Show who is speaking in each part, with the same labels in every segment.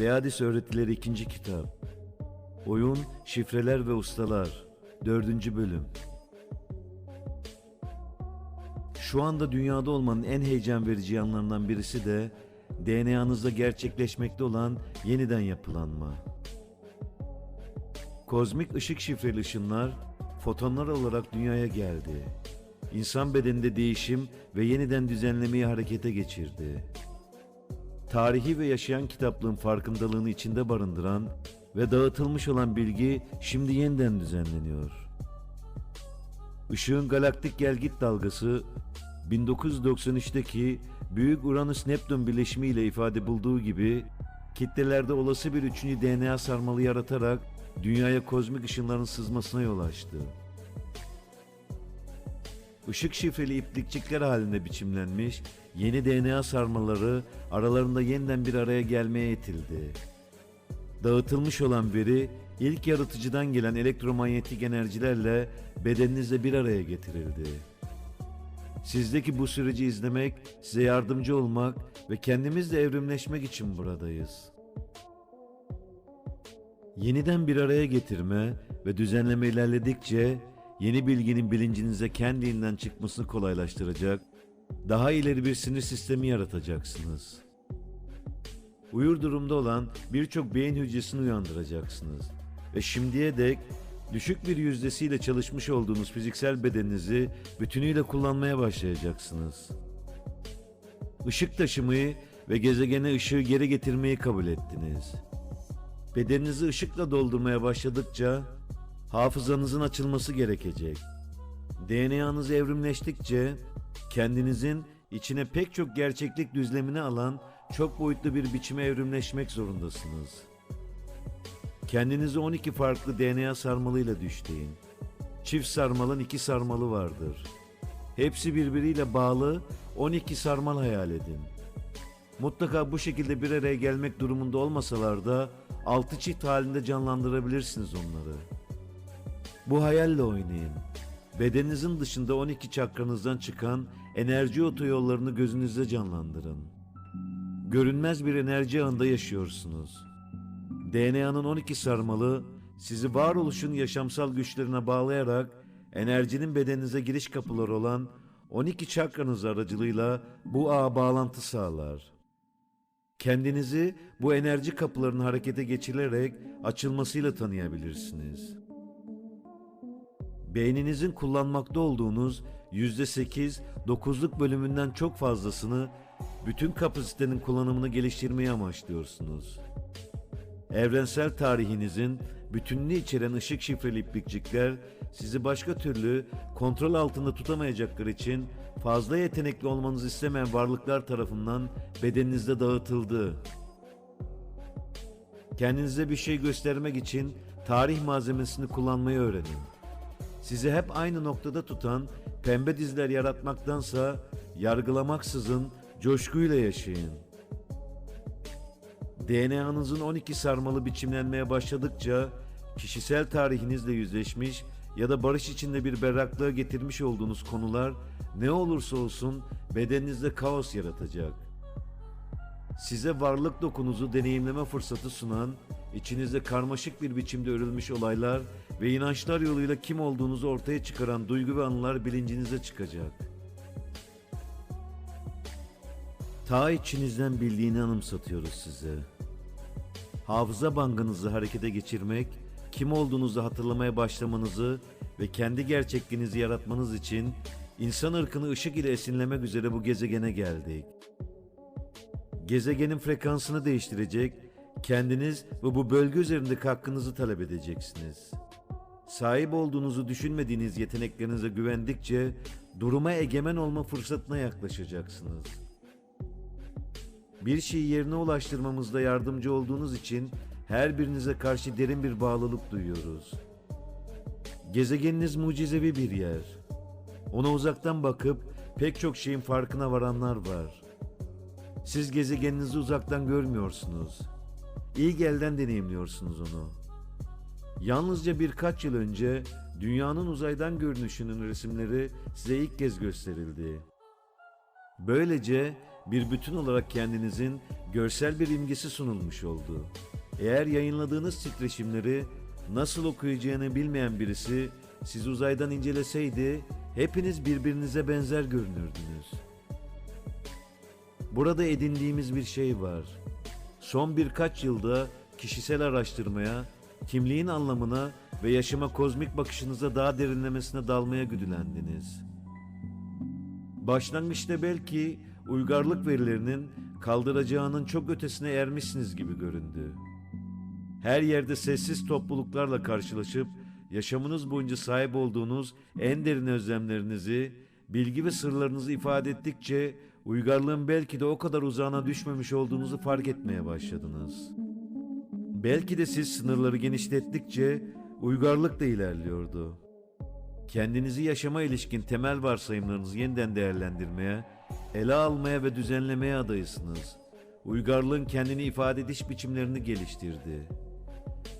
Speaker 1: Kleadis Öğretileri 2. Kitap Oyun, Şifreler ve Ustalar 4. Bölüm Şu anda dünyada olmanın en heyecan verici yanlarından birisi de DNA'nızda gerçekleşmekte olan yeniden yapılanma. Kozmik ışık şifreli ışınlar fotonlar olarak dünyaya geldi. İnsan bedeninde değişim ve yeniden düzenlemeyi harekete geçirdi tarihi ve yaşayan kitaplığın farkındalığını içinde barındıran ve dağıtılmış olan bilgi şimdi yeniden düzenleniyor. Işığın galaktik gelgit dalgası 1993'teki Büyük Uranüs-Neptün birleşimi ile ifade bulduğu gibi kitlelerde olası bir üçüncü DNA sarmalı yaratarak dünyaya kozmik ışınların sızmasına yol açtı. Işık şifreli iplikçikler halinde biçimlenmiş yeni DNA sarmaları aralarında yeniden bir araya gelmeye itildi. Dağıtılmış olan veri ilk yaratıcıdan gelen elektromanyetik enerjilerle bedeninizle bir araya getirildi. Sizdeki bu süreci izlemek, size yardımcı olmak ve kendimizle evrimleşmek için buradayız. Yeniden bir araya getirme ve düzenleme ilerledikçe yeni bilginin bilincinize kendiliğinden çıkmasını kolaylaştıracak, daha ileri bir sinir sistemi yaratacaksınız. Uyur durumda olan birçok beyin hücresini uyandıracaksınız. Ve şimdiye dek düşük bir yüzdesiyle çalışmış olduğunuz fiziksel bedeninizi bütünüyle kullanmaya başlayacaksınız. Işık taşımayı ve gezegene ışığı geri getirmeyi kabul ettiniz. Bedeninizi ışıkla doldurmaya başladıkça hafızanızın açılması gerekecek. DNA'nız evrimleştikçe kendinizin içine pek çok gerçeklik düzlemini alan çok boyutlu bir biçime evrimleşmek zorundasınız. Kendinizi 12 farklı DNA sarmalıyla düşleyin. Çift sarmalın iki sarmalı vardır. Hepsi birbiriyle bağlı 12 sarmal hayal edin. Mutlaka bu şekilde bir araya gelmek durumunda olmasalar da altı çift halinde canlandırabilirsiniz onları. Bu hayalle oynayın. Bedeninizin dışında 12 çakranızdan çıkan enerji otoyollarını gözünüzde canlandırın. Görünmez bir enerji ağında yaşıyorsunuz. DNA'nın 12 sarmalı sizi varoluşun yaşamsal güçlerine bağlayarak enerjinin bedeninize giriş kapıları olan 12 çakranız aracılığıyla bu ağa bağlantı sağlar. Kendinizi bu enerji kapılarının harekete geçirerek açılmasıyla tanıyabilirsiniz. Beyninizin kullanmakta olduğunuz %8, 9'luk bölümünden çok fazlasını bütün kapasitenin kullanımını geliştirmeyi amaçlıyorsunuz. Evrensel tarihinizin bütününü içeren ışık şifreli iplikçikler sizi başka türlü kontrol altında tutamayacakları için fazla yetenekli olmanızı istemeyen varlıklar tarafından bedeninizde dağıtıldı. Kendinize bir şey göstermek için tarih malzemesini kullanmayı öğrenin. Sizi hep aynı noktada tutan pembe dizler yaratmaktansa yargılamaksızın coşkuyla yaşayın. DNA'nızın 12 sarmalı biçimlenmeye başladıkça kişisel tarihinizle yüzleşmiş ya da barış içinde bir berraklığa getirmiş olduğunuz konular ne olursa olsun bedeninizde kaos yaratacak. Size varlık dokunuzu deneyimleme fırsatı sunan, içinizde karmaşık bir biçimde örülmüş olaylar ve inançlar yoluyla kim olduğunuzu ortaya çıkaran duygu ve anılar bilincinize çıkacak. Ta içinizden bildiğini anımsatıyoruz size. Hafıza bankınızı harekete geçirmek, kim olduğunuzu hatırlamaya başlamanızı ve kendi gerçekliğinizi yaratmanız için insan ırkını ışık ile esinlemek üzere bu gezegene geldik. Gezegenin frekansını değiştirecek, kendiniz ve bu bölge üzerindeki hakkınızı talep edeceksiniz. Sahip olduğunuzu düşünmediğiniz yeteneklerinize güvendikçe duruma egemen olma fırsatına yaklaşacaksınız. Bir şeyi yerine ulaştırmamızda yardımcı olduğunuz için her birinize karşı derin bir bağlılık duyuyoruz. Gezegeniniz mucizevi bir yer. Ona uzaktan bakıp pek çok şeyin farkına varanlar var. Siz gezegeninizi uzaktan görmüyorsunuz. İlk elden deneyimliyorsunuz onu. Yalnızca birkaç yıl önce dünyanın uzaydan görünüşünün resimleri size ilk kez gösterildi. Böylece bir bütün olarak kendinizin görsel bir imgesi sunulmuş oldu. Eğer yayınladığınız titreşimleri nasıl okuyacağını bilmeyen birisi siz uzaydan inceleseydi hepiniz birbirinize benzer görünürdünüz. Burada edindiğimiz bir şey var. Son birkaç yılda kişisel araştırmaya, kimliğin anlamına ve yaşama kozmik bakışınıza daha derinlemesine dalmaya güdülendiniz. Başlangıçta belki uygarlık verilerinin kaldıracağının çok ötesine ermişsiniz gibi göründü. Her yerde sessiz topluluklarla karşılaşıp yaşamınız boyunca sahip olduğunuz en derin özlemlerinizi, bilgi ve sırlarınızı ifade ettikçe uygarlığın belki de o kadar uzağına düşmemiş olduğunuzu fark etmeye başladınız. Belki de siz sınırları genişlettikçe uygarlık da ilerliyordu. Kendinizi yaşama ilişkin temel varsayımlarınızı yeniden değerlendirmeye, ele almaya ve düzenlemeye adaysınız. Uygarlığın kendini ifade ediş biçimlerini geliştirdi.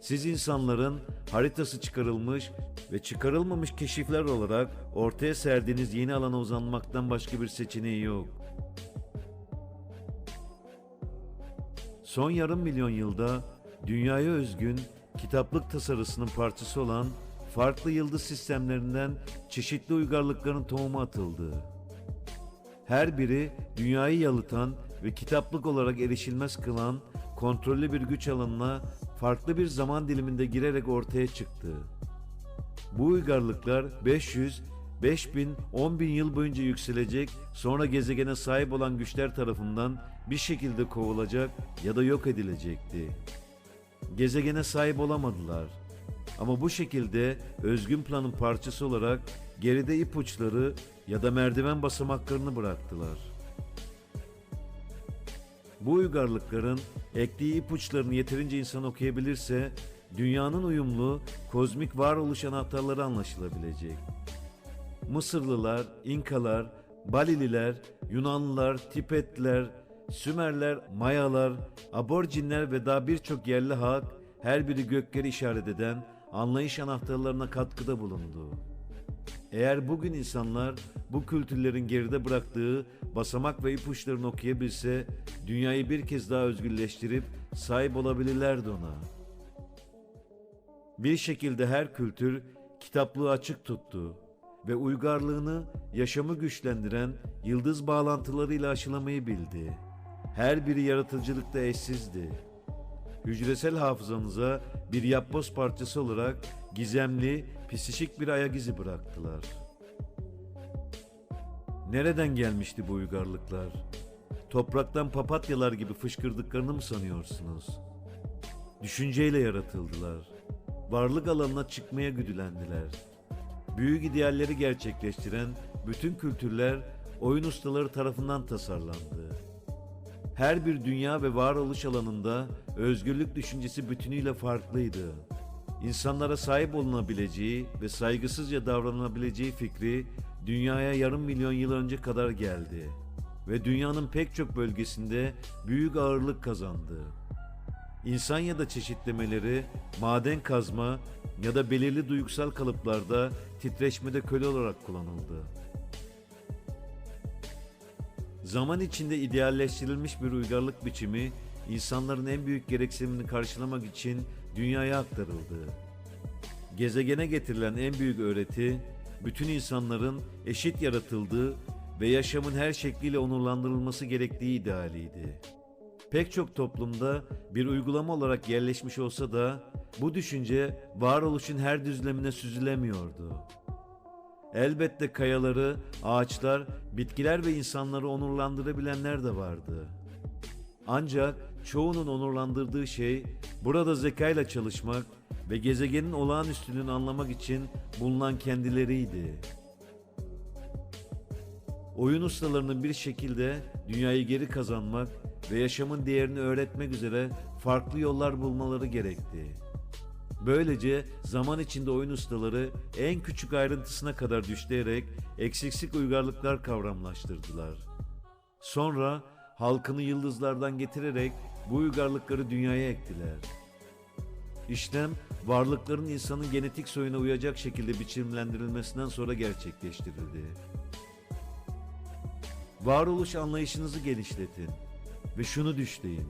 Speaker 1: Siz insanların haritası çıkarılmış ve çıkarılmamış keşifler olarak ortaya serdiğiniz yeni alana uzanmaktan başka bir seçeneği yok. Son yarım milyon yılda dünyaya özgün kitaplık tasarısının parçası olan farklı yıldız sistemlerinden çeşitli uygarlıkların tohumu atıldı. Her biri dünyayı yalıtan ve kitaplık olarak erişilmez kılan kontrollü bir güç alanına farklı bir zaman diliminde girerek ortaya çıktı. Bu uygarlıklar 500, 5000, 10.000 yıl boyunca yükselecek, sonra gezegene sahip olan güçler tarafından bir şekilde kovulacak ya da yok edilecekti. Gezegene sahip olamadılar. Ama bu şekilde özgün planın parçası olarak geride ipuçları ya da merdiven basamaklarını bıraktılar. Bu uygarlıkların ektiği ipuçlarını yeterince insan okuyabilirse dünyanın uyumlu kozmik varoluş anahtarları anlaşılabilecek. Mısırlılar, İnkalar, Balililer, Yunanlılar, Tibetliler, Sümerler, Mayalar, Aborjinler ve daha birçok yerli halk her biri gökleri işaret eden anlayış anahtarlarına katkıda bulundu. Eğer bugün insanlar bu kültürlerin geride bıraktığı basamak ve ipuçlarını okuyabilse dünyayı bir kez daha özgürleştirip sahip olabilirlerdi ona. Bir şekilde her kültür kitaplığı açık tuttu ve uygarlığını yaşamı güçlendiren yıldız bağlantılarıyla aşılamayı bildi. Her biri yaratıcılıkta eşsizdi. Hücresel hafızanıza bir yapboz parçası olarak gizemli, psişik bir ayak izi bıraktılar. Nereden gelmişti bu uygarlıklar? Topraktan papatyalar gibi fışkırdıklarını mı sanıyorsunuz? Düşünceyle yaratıldılar. Varlık alanına çıkmaya güdülendiler. Büyük idealleri gerçekleştiren bütün kültürler oyun ustaları tarafından tasarlandı. Her bir dünya ve varoluş alanında özgürlük düşüncesi bütünüyle farklıydı. İnsanlara sahip olunabileceği ve saygısızca davranılabileceği fikri dünyaya yarım milyon yıl önce kadar geldi ve dünyanın pek çok bölgesinde büyük ağırlık kazandı. İnsan ya da çeşitlemeleri maden kazma ya da belirli duygusal kalıplarda titreşmede köle olarak kullanıldı. Zaman içinde idealleştirilmiş bir uygarlık biçimi insanların en büyük gereksinimini karşılamak için dünyaya aktarıldı. Gezegene getirilen en büyük öğreti bütün insanların eşit yaratıldığı ve yaşamın her şekliyle onurlandırılması gerektiği idealiydi. Pek çok toplumda bir uygulama olarak yerleşmiş olsa da bu düşünce varoluşun her düzlemine süzülemiyordu. Elbette kayaları, ağaçlar, bitkiler ve insanları onurlandırabilenler de vardı. Ancak çoğunun onurlandırdığı şey burada zekayla çalışmak ve gezegenin olağanüstülüğünü anlamak için bulunan kendileriydi. Oyun ustalarının bir şekilde dünyayı geri kazanmak ve yaşamın değerini öğretmek üzere farklı yollar bulmaları gerekti. Böylece zaman içinde oyun ustaları en küçük ayrıntısına kadar düşleyerek eksiksik uygarlıklar kavramlaştırdılar. Sonra halkını yıldızlardan getirerek bu uygarlıkları dünyaya ektiler. İşlem varlıkların insanın genetik soyuna uyacak şekilde biçimlendirilmesinden sonra gerçekleştirildi. Varoluş anlayışınızı genişletin ve şunu düşleyin.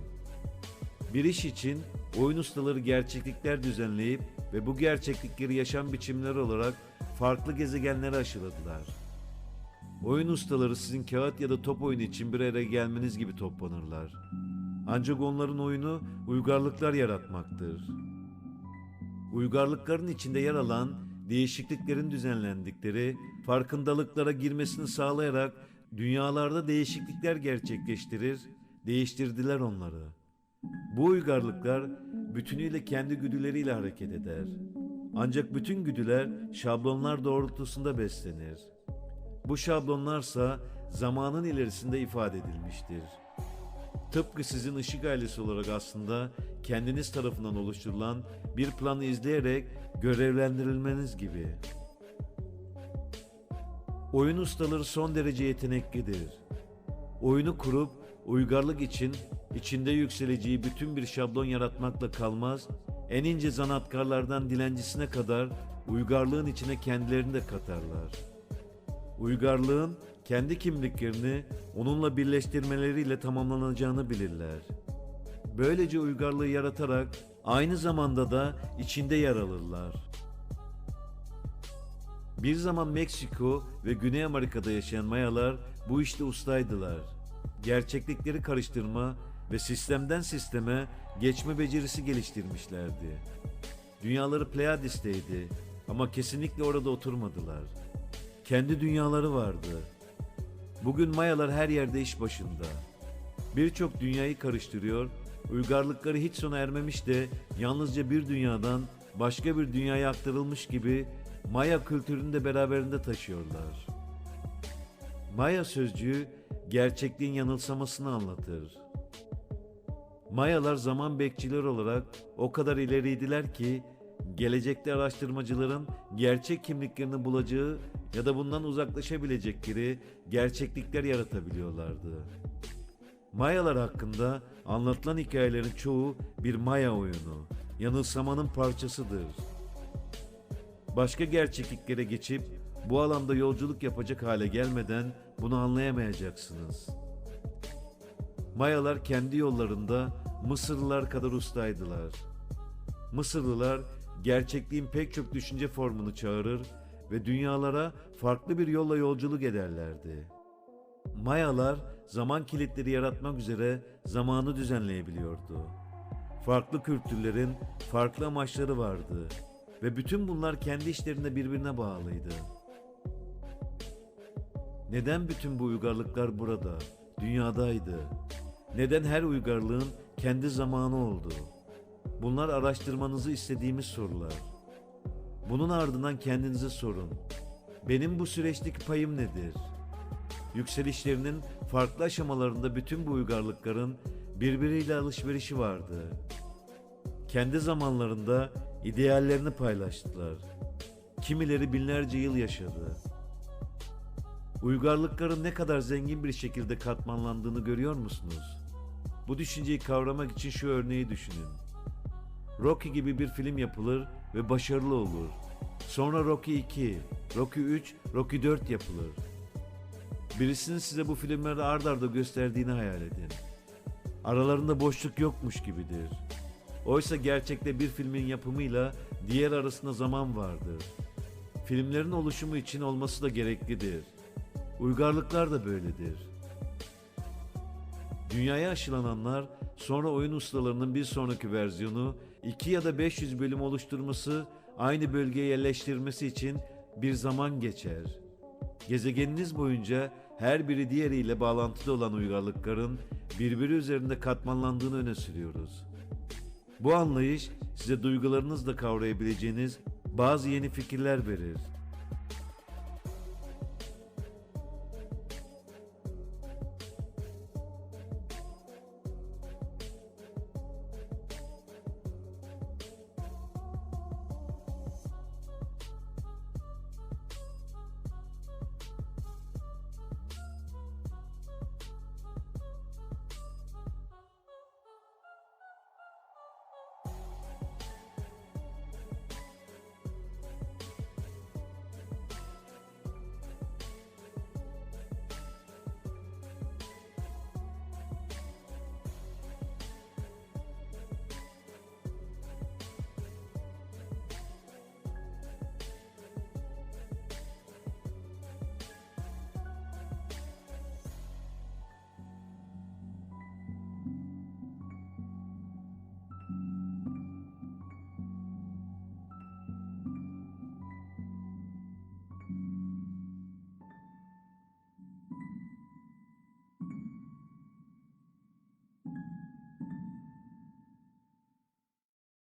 Speaker 1: Bir iş için oyun ustaları gerçeklikler düzenleyip ve bu gerçeklikleri yaşam biçimleri olarak farklı gezegenlere aşıladılar. Oyun ustaları sizin kağıt ya da top oyunu için bir araya gelmeniz gibi toplanırlar. Ancak onların oyunu uygarlıklar yaratmaktır. Uygarlıkların içinde yer alan değişikliklerin düzenlendikleri, farkındalıklara girmesini sağlayarak dünyalarda değişiklikler gerçekleştirir, değiştirdiler onları. Bu uygarlıklar bütünüyle kendi güdüleriyle hareket eder. Ancak bütün güdüler şablonlar doğrultusunda beslenir. Bu şablonlarsa zamanın ilerisinde ifade edilmiştir. Tıpkı sizin ışık ailesi olarak aslında kendiniz tarafından oluşturulan bir planı izleyerek görevlendirilmeniz gibi. Oyun ustaları son derece yeteneklidir. Oyunu kurup uygarlık için içinde yükseleceği bütün bir şablon yaratmakla kalmaz, en ince zanatkarlardan dilencisine kadar uygarlığın içine kendilerini de katarlar. Uygarlığın kendi kimliklerini onunla birleştirmeleriyle tamamlanacağını bilirler. Böylece uygarlığı yaratarak aynı zamanda da içinde yer alırlar. Bir zaman Meksiko ve Güney Amerika'da yaşayan Mayalar bu işte ustaydılar. Gerçeklikleri karıştırma ve sistemden sisteme geçme becerisi geliştirmişlerdi. Dünyaları Pleiadis'teydi ama kesinlikle orada oturmadılar. Kendi dünyaları vardı. Bugün Mayalar her yerde iş başında. Birçok dünyayı karıştırıyor, uygarlıkları hiç sona ermemiş de yalnızca bir dünyadan başka bir dünyaya aktarılmış gibi Maya kültürünü de beraberinde taşıyorlar. Maya sözcüğü gerçekliğin yanılsamasını anlatır. Mayalar zaman bekçiler olarak o kadar ileriydiler ki gelecekte araştırmacıların gerçek kimliklerini bulacağı ya da bundan uzaklaşabilecekleri gerçeklikler yaratabiliyorlardı. Mayalar hakkında anlatılan hikayelerin çoğu bir Maya oyunu, yanılsamanın parçasıdır. Başka gerçekliklere geçip bu alanda yolculuk yapacak hale gelmeden bunu anlayamayacaksınız. Mayalar kendi yollarında Mısırlılar kadar ustaydılar. Mısırlılar gerçekliğin pek çok düşünce formunu çağırır ve dünyalara farklı bir yolla yolculuk ederlerdi. Mayalar zaman kilitleri yaratmak üzere zamanı düzenleyebiliyordu. Farklı kültürlerin farklı amaçları vardı ve bütün bunlar kendi işlerinde birbirine bağlıydı. Neden bütün bu uygarlıklar burada, dünyadaydı? Neden her uygarlığın kendi zamanı oldu? Bunlar araştırmanızı istediğimiz sorular. Bunun ardından kendinize sorun. Benim bu süreçteki payım nedir? Yükselişlerinin farklı aşamalarında bütün bu uygarlıkların birbiriyle alışverişi vardı. Kendi zamanlarında ideallerini paylaştılar. Kimileri binlerce yıl yaşadı. Uygarlıkların ne kadar zengin bir şekilde katmanlandığını görüyor musunuz? Bu düşünceyi kavramak için şu örneği düşünün. Rocky gibi bir film yapılır ve başarılı olur. Sonra Rocky 2, Rocky 3, Rocky 4 yapılır. Birisinin size bu filmleri ard arda gösterdiğini hayal edin. Aralarında boşluk yokmuş gibidir. Oysa gerçekte bir filmin yapımıyla diğer arasında zaman vardır. Filmlerin oluşumu için olması da gereklidir. Uygarlıklar da böyledir. Dünyaya aşılananlar sonra oyun ustalarının bir sonraki versiyonu 2 ya da 500 bölüm oluşturması aynı bölgeye yerleştirmesi için bir zaman geçer. Gezegeniniz boyunca her biri diğeriyle bağlantılı olan uygarlıkların birbiri üzerinde katmanlandığını öne sürüyoruz. Bu anlayış size duygularınızla kavrayabileceğiniz bazı yeni fikirler verir.